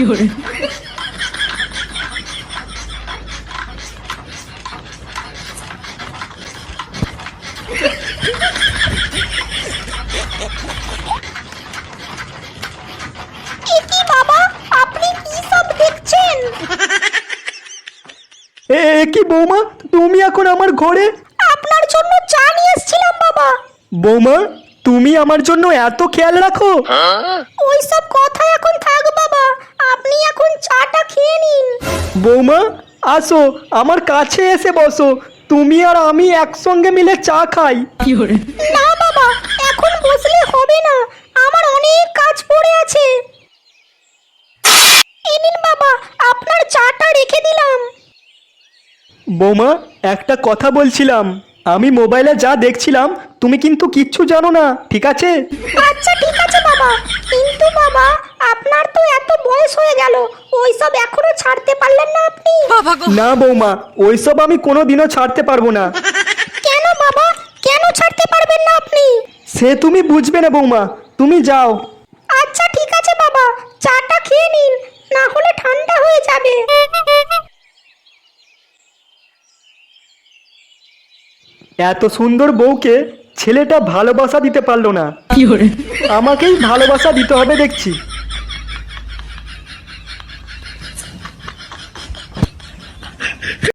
কি বাবা কি সব দেখছেন? এ এ কি বৌমা তুমি এখন আমার ঘরে? আপনার জন্য চা নিয়ে এসেছিলাম বাবা। বৌমা তুমি আমার জন্য এত খেয়াল রাখো। ওইসব কথা এখন থাক বাবা আপনি এখন চাটা খেয়ে নিন বৌমা আসো আমার কাছে এসে বসো। তুমি আর আমি একসঙ্গে মিলে চা খাই। না বাবা এখন বসলে হবে না। আমার অনেক কাজ পড়ে আছে। এই নিন বাবা আপনার চাটা রেখে দিলাম। বৌমা একটা কথা বলছিলাম। আমি মোবাইলে যা দেখছিলাম তুমি কিন্তু কিচ্ছু জানো না ঠিক আছে? আচ্ছা ঠিক আছে বাবা। কিন্তু বাবা আপনার তো এত বয়স হয়ে গেল। ওইসব এখনও ছাড়তে পারলেন না আপনি? না বৌমা ওইসব আমি কোনো দিনও ছাড়তে পারব না। কেন বাবা? কেন ছাড়তে পারবেন না আপনি? সে তুমি বুঝবে না বৌমা তুমি যাও। আচ্ছা ঠিক আছে বাবা চাটা খেয়ে নিন না হলে ঠান্ডা হয়ে যাবে। এত সুন্দর বউকে ছেলেটা ভালোবাসা দিতে পারল না। আমাকেই ভালোবাসা দিতে হবে দেখছি।